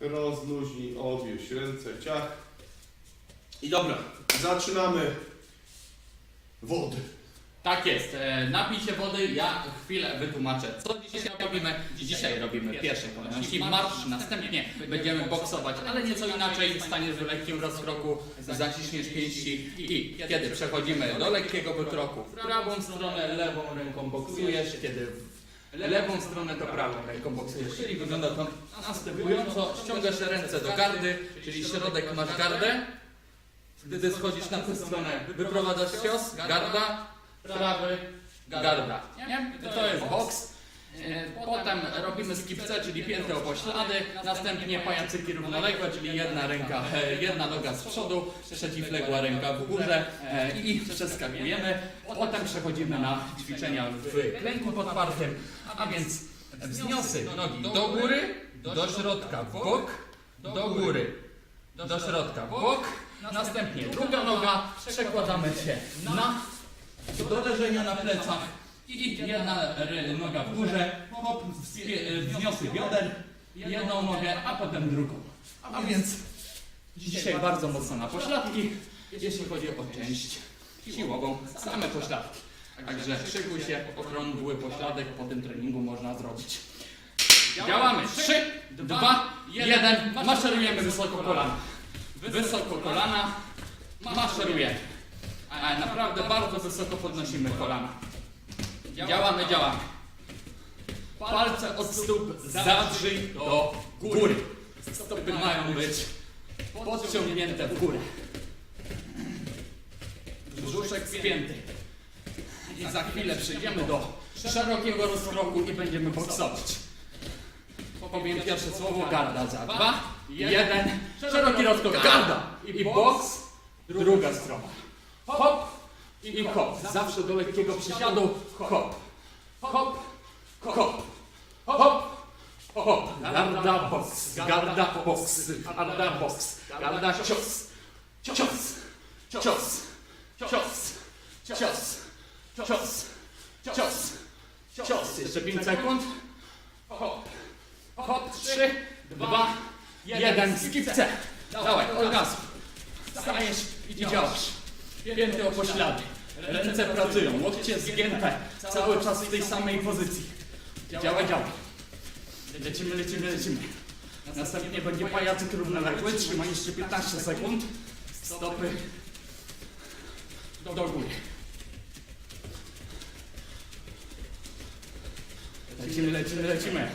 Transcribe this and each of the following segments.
Rozluźnij, odwieź ręce, ciach. I dobra, zaczynamy. Wody. Tak jest, e, napij się wody, ja chwilę wytłumaczę, co dzisiaj robimy. Dzisiaj robimy w pierwszej kolejności marsz, następnie będziemy boksować, ale nieco inaczej, staniesz w lekkim rozkroku, zaciśniesz pięści i kiedy przechodzimy do lekkiego wytroku, prawą stronę lewą ręką boksujesz, kiedy lewą stronę to prawą ręką boksujesz, czyli wygląda to następująco, ściągasz ręce do gardy, czyli środek masz gardę, gdy schodzisz na tę stronę, wyprowadzasz cios, garda, prawy, garda. Nie? To jest boks. E, Potem robimy skipce, czyli piętne poślady, następnie pajacyki równoległe, czyli jedna ręka, e, jedna noga z przodu, przeciwległa ręka w górze e, i przeskakujemy. Potem przechodzimy na ćwiczenia w klęku podpartym, a więc wzniosy nogi do góry, do środka, w bok, do góry, do środka, w bok, następnie druga noga, przekładamy się na do leżenia na plecach i jedna noga w górze, hop, wspie- wzniosy bioder, jedną nogę, a potem drugą. A więc dzisiaj bardzo mocno na pośladki, jeśli chodzi o część siłową, same pośladki. Także szykuj się, okrągły pośladek po tym treningu można zrobić. Działamy. 3, 2, 1. Maszerujemy wysoko kolana. Wysoko kolana. Maszerujemy. Naprawdę bardzo wysoko podnosimy kolana. Działamy, działamy. Palce od stóp zadrzyj do góry. Stopy mają być podciągnięte w górę. Brzuszek spięty. I za chwilę przejdziemy do szerokiego rozkroku i będziemy boksować. Powiem pierwsze słowo garda za dwa, jeden, szeroki rozkrok, garda i boks, druga strona. Hop i hop. Zawsze do lekkiego przysiadu. Hop. Hop. Hop. Hop. Hop. Garda box. Garda box. Garda box. Garda cios. Cios. Cios. Cios. Cios. Cios. Cios. Cios. Jeszcze 5 sekund. Hop. Hop. 3, 2, 1. Skipce. Dawaj, orgazm. Stajesz i działasz. Pięty o poślady. Ręce pracują, łokcie zgięte. Cały czas w tej samej pozycji. Działa, działa. Lecimy, lecimy, lecimy. Następnie będzie pajacyk równoległy. Trzymaj jeszcze 15 sekund. Stopy do góry. Lecimy, lecimy, lecimy.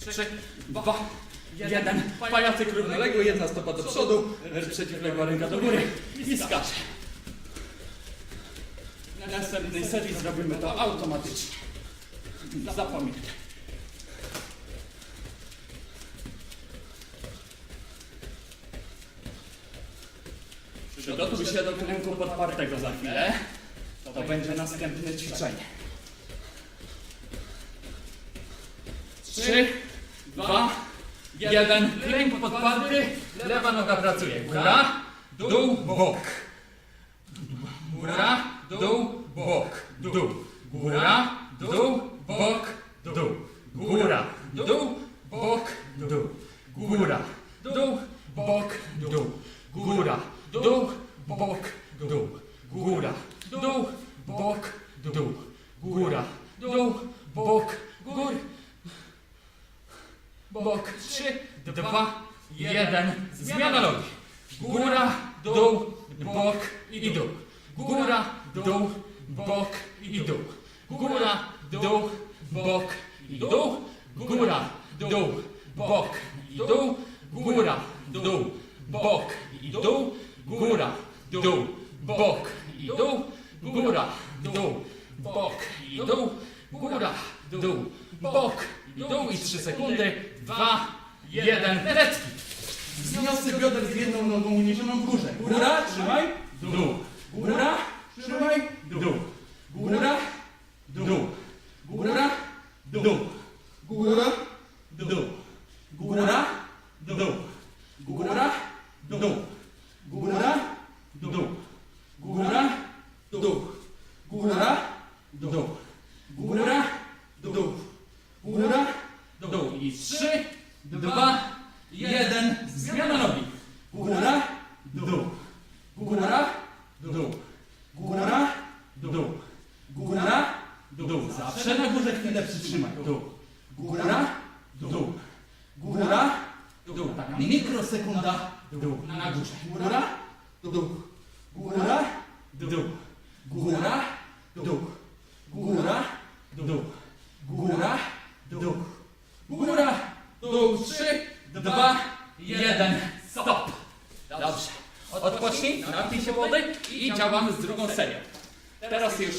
Trzy, dwa, jeden. Pajacyk równoległy, jedna stopa do przodu, przeciwległa ręka do góry i skacze. W następnej serii zrobimy to automatycznie. Zapamiętaj. Przygotuj się do klęku podpartego za chwilę. To będzie następne ćwiczenie. Trzy, dwa, jeden. Klęk podparty. Lewa noga pracuje. Góra, dół, bok. Góra, dół, bok, dół. Góra, dół, bok, dół. Góra, dół, bok, dół. Góra, dół, bok, dół. Góra, dół, bok, dół. Góra, dół, bok, dół. Góra, dół, bok, gór. Bok, trzy, dwa, jeden. Zmiana nogi. Góra, dół, bok i dół. Góra, dół, bok i dół. Góra, dół, bok i dół. Góra, dół, bok i dół. Góra, dół, bok i dół. Góra, dół, bok i dół. Góra, dół, bok i dół. Góra, dół, bok i dół. I 3 sekundy. 2, 1. Lecki. Wzniosy bioder z jedną nogą uniesioną w górze. Góra, trzymaj, dół. Góra, trzymaj, dół. Góra, dół. Góra, dół. Góra, dół. Góra, dół. Góra, dół. Góra, dół. Góra, dół. Góra, dół. Góra, dół. Góra, dół. I trzy, dwa, jeden. jeden, zmiana nogi. Góra, dół. Góra, dół. Góra, dół. Góra, dół. Zawsze na górze chwilę przytrzymaj. Dół. Góra, dół. Góra, dół. Taka mikrosekunda, dół. Na górze. Góra, dół. Góra, dół. Góra, dół. Góra, dół. Góra, dół. Góra, dół. Trzy, dwa, jeden. Stop. Dobrze. Odpocznij, napij się wody i działamy z drugą serią. Teraz już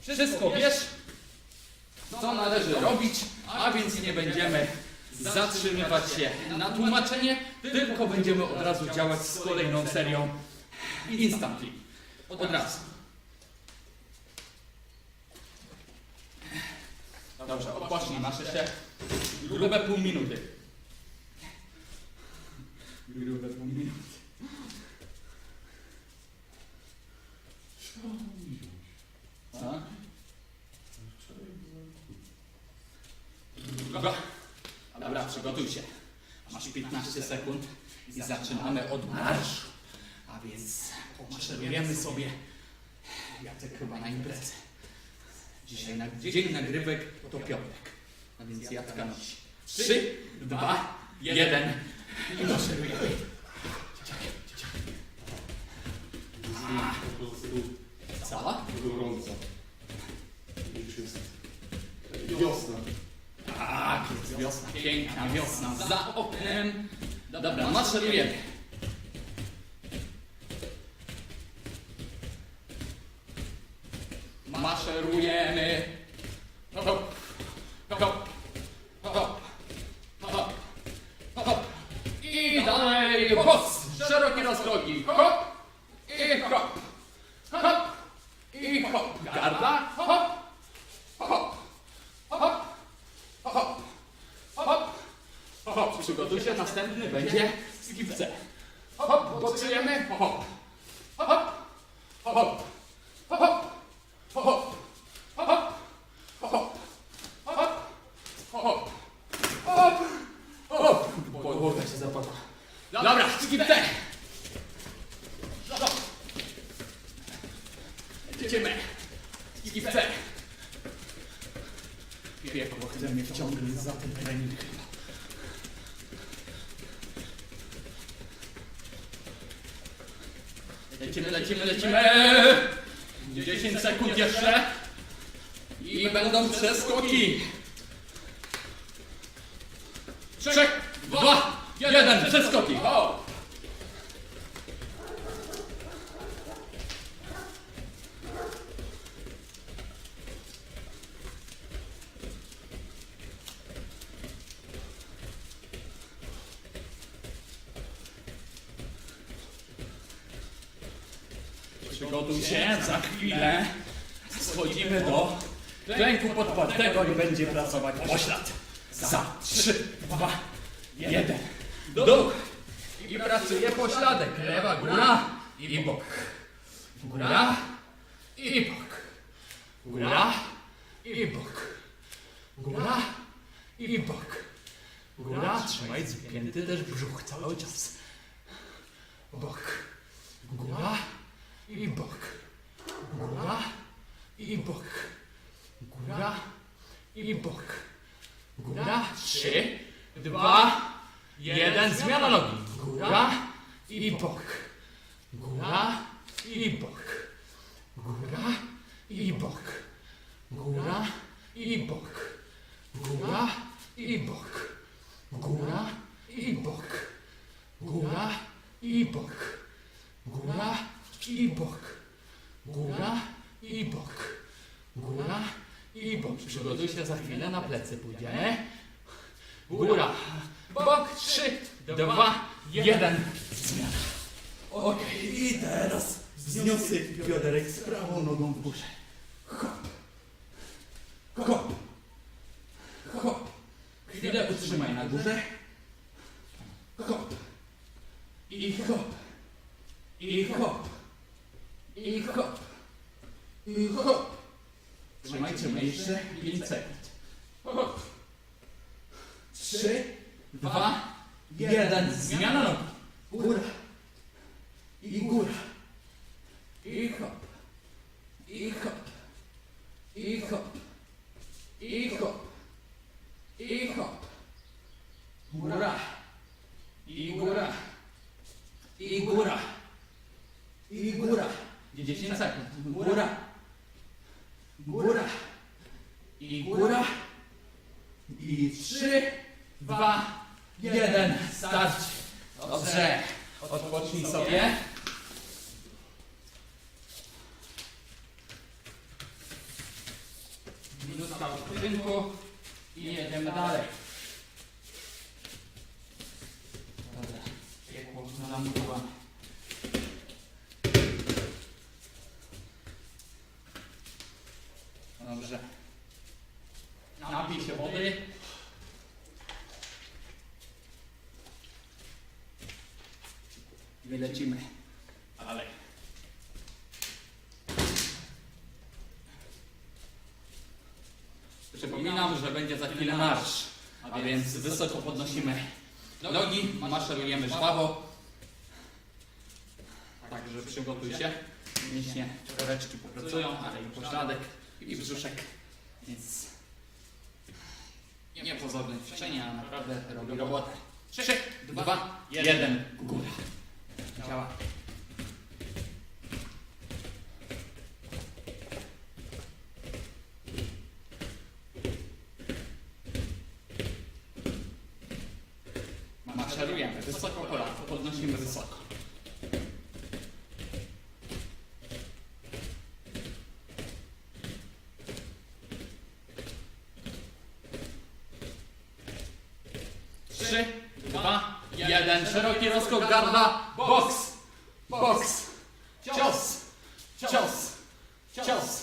wszystko wiesz, co należy robić, a więc nie będziemy zatrzymywać się na tłumaczenie, tylko będziemy od razu działać z kolejną serią instantly. Od razu. Dobrze, odpocznij, masz jeszcze grube pół minuty. Grube pół minuty. Tak? Dobra. Dobra, przygotuj się. Masz 15 sekund i zaczynamy od marszu. A więc pomaszerujemy sobie Jacek chyba na imprezę. Dzisiaj na dzień nagrywek to piątek. A więc Jacka nosi. 3, 2, 1 i maszerujemy. Po prostu Cała? gorąco. Już jest wiosna. Tak, jest wiosna, piękna wiosna za oknem. Dobra, maszerujemy. operujemy Przygotuj się, za chwilę schodzimy do klęku podpartego i będzie pracować poślad. Za 3, 2, 1. Dół. I pracuje pośladek. Lewa góra i bok. Góra i bok. Góra i bok. Góra i bok. Góra, trzymaj zgięty też brzuch cały czas. Bok. Góra i bok. Góra i bok. Góra i bok. Góra. Trzy, dwa, jeden. Zmiana nogi. Góra i bok. Góra i bok. Góra i bok. Góra i bok. Góra i bok. Góra i bok. Góra i bok. Góra i bok. Góra i bok. Góra i bok. Przygotuj się za chwilę na plecy pójdziemy. Góra. Bok. Trzy, dwa, jeden. Zmiana. Okej, i teraz wzniosę bioderek z prawą nogą w górze. Hop. Hop. Hop. Chwilę utrzymaj na górze. фігура. Тихо. Że będzie za chwilę marsz, a więc wysoko podnosimy nogi, maszerujemy żwawo. Także przygotuj się. Mięśnie czworeczki popracują, ale i pośladek i brzuszek, więc niepozorne ćwiczenie, a naprawdę robi robotę. 3, 2, 1, góra. Działa. 体ボックス。ボックス。チョス。チョス。チョス。チョス。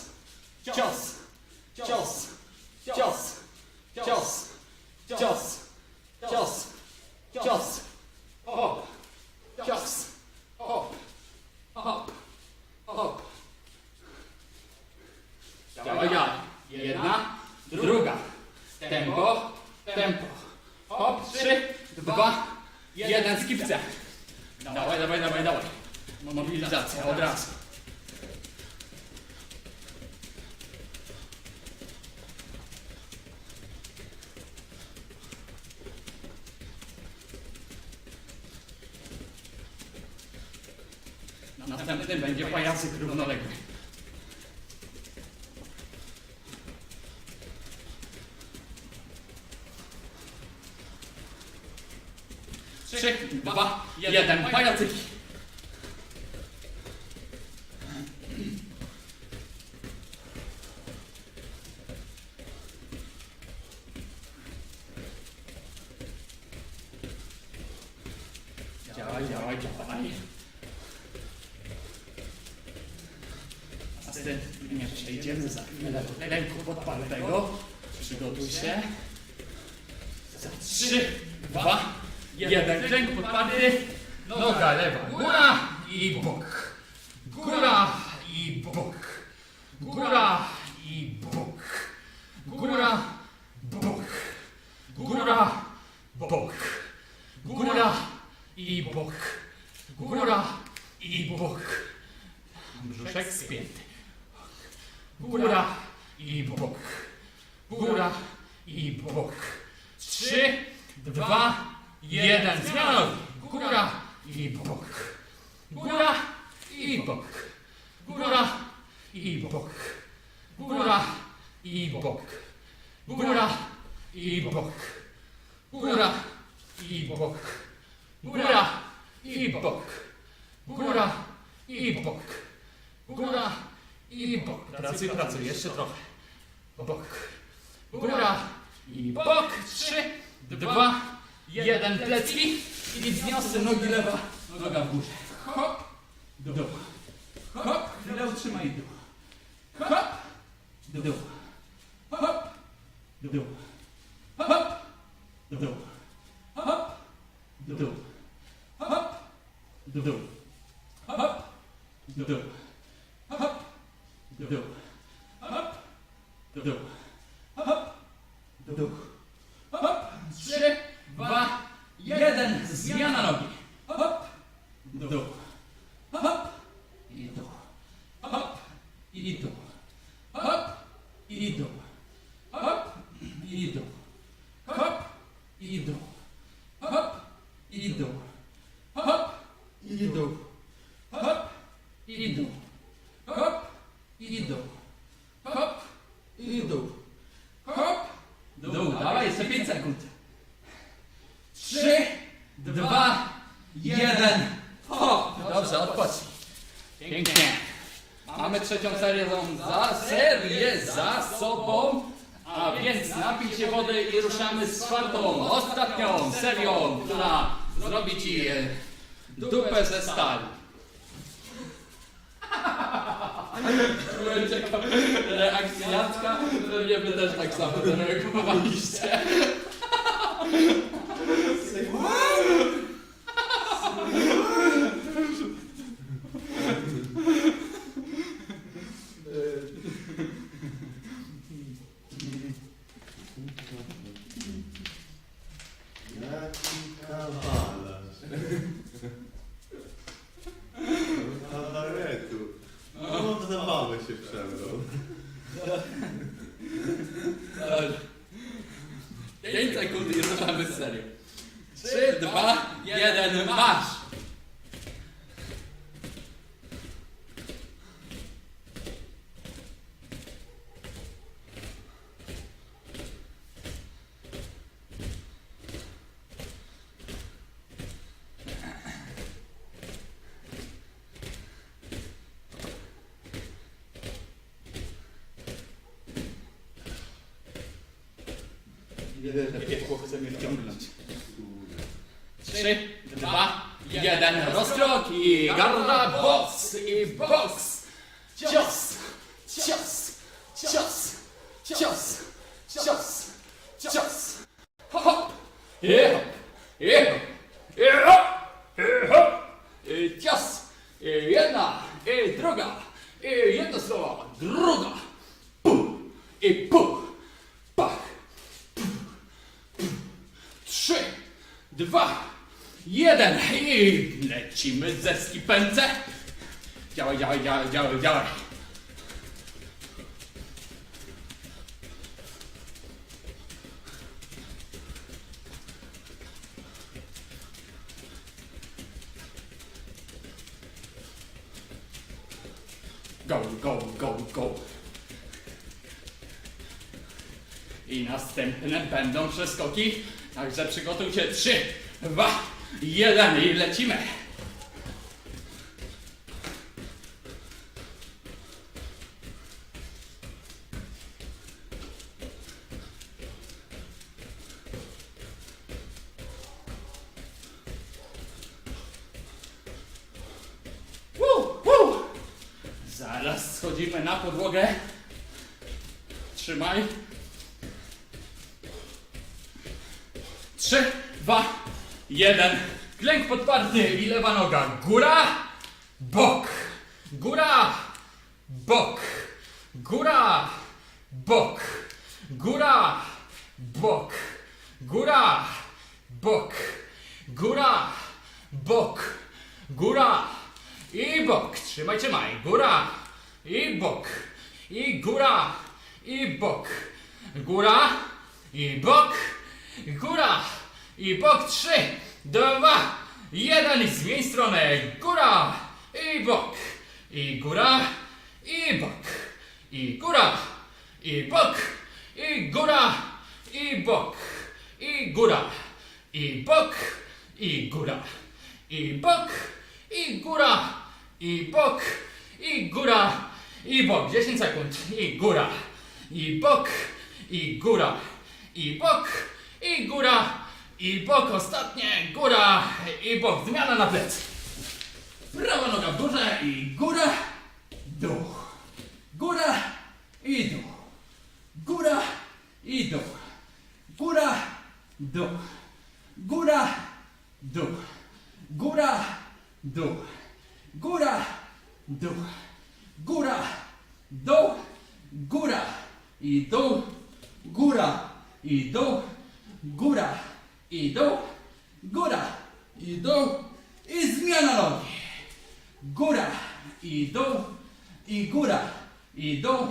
Następny będzie pajacyk równoległy. Trzy, dwa, jeden. Pajacyki. Działaj, działaj, działaj. Następnie przejdziemy za chwilę do ręku podpartego. Przygotuj się. Za trzy, dwa, jeden. Ręk podparty. Noga lewa. Góra i bok. Góra i bok. Góra i bok. Góra, bok. Góra, bok. Góra i bok. Góra i bok. Brzuszek spięty. Góra i bok. Góra i bok. Trzy, dwa, jeden. Zmiana. Góra i bok. Góra i bok. Góra i bok. Góra i bok. Góra i bok. Góra i bok. Góra i bok. Góra i bok. Góra i bok. Pracuj, pracuj, jeszcze trochę. Bok. Góra i bok. Trzy, dwa, jeden. Plecki i wzniosę nogi lewa, noga w górze. Hop, dół. Hop, chwilę utrzymaj dół. Hop, dół. Hop, dół. Hop, dół. Hop, dół. Hop, dół. Hop, dół. Hop, dół. Hop, dół. Dół. Hop, trzy, dwa, jeden. zmiana nogi. Hop, dół. Hop i dół. Hop i dół. Hop i dół. Hop i dół. Hop i dół. Hop i dół. Hop i dół. Hop i dół. Hop i dół. Hop i dół. Hop. Dół. Dawaj, jeszcze 5 sekund. 3, 2, 1. Hop. Dobrze, odpocznij. Pięknie. Mamy trzecią serię za, serię za sobą. A więc napij się wody i ruszamy z czwartą, ostatnią serią, która zrobi ci dupę ze stali. Byłem ciekaw reakcji Jacka, pewnie wy też tak samo zareagowaliście. Jakiego chce mnie wciągnąć. Trzy, dwa, jeden, rozkroki, garda, boks i boks. Dwa, jeden i lecimy ze skipęce. Działaj, działaj, działaj, działaj, działaj. Go, go, go, go. I następne będą przeskoki. Także przygotuj się. Trzy, dwa, jeden i lecimy. Zaraz schodzimy na podłogę. Trzymaj. Jeden. Klęk podparty i lewa noga. Góra, bok. Góra, bok. Góra, bok. Góra, bok. Góra, bok. Góra, bok. Góra i bok. Trzymaj, trzymaj. Góra i bok. I góra i bok. Góra i bok. Góra i bok. Trzy, dwa, jeden. I zmień stronę. Góra i bok. I góra i bok. I góra i bok. I góra i bok. I góra i bok. I góra i bok. I góra i bok. I góra i bok. 10 sekund. I góra i bok. I góra i bok. I góra i bok. Ostatnie. Góra i bok. Zmiana na plecy. Prawa noga w górze i góra, dół. Góra i dół. Góra i dół. Góra, dół. Góra, dół. Góra, dół. Góra, dół. Góra, dół. Góra i dół. Góra i dół. Góra i dół. góra i dół i zmiana nogi. Góra i dół i góra i dół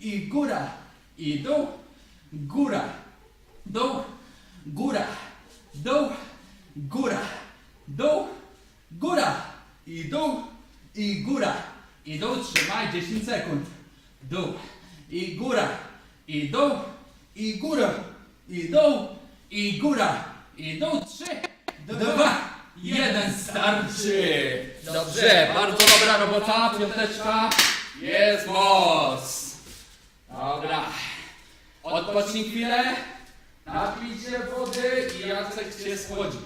i góra i dół, góra, dół, góra, dół, góra, dół, góra i dół i góra i dół. Trzymaj 10 sekund. Dół i góra i dół i góra i dół i góra i dół. Trzy, dwa, jeden, starczy. Dobrze, bardzo dobra robota, piąteczka. Jest moc. Dobra. Odpocznij chwilę. Napij się wody i Jacek cię schłodzi.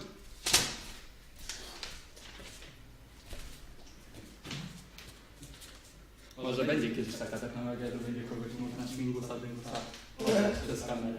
Może będzie kiedyś taka technologia, że będzie kogoś można śmigusa, dyngusa przez kamerę.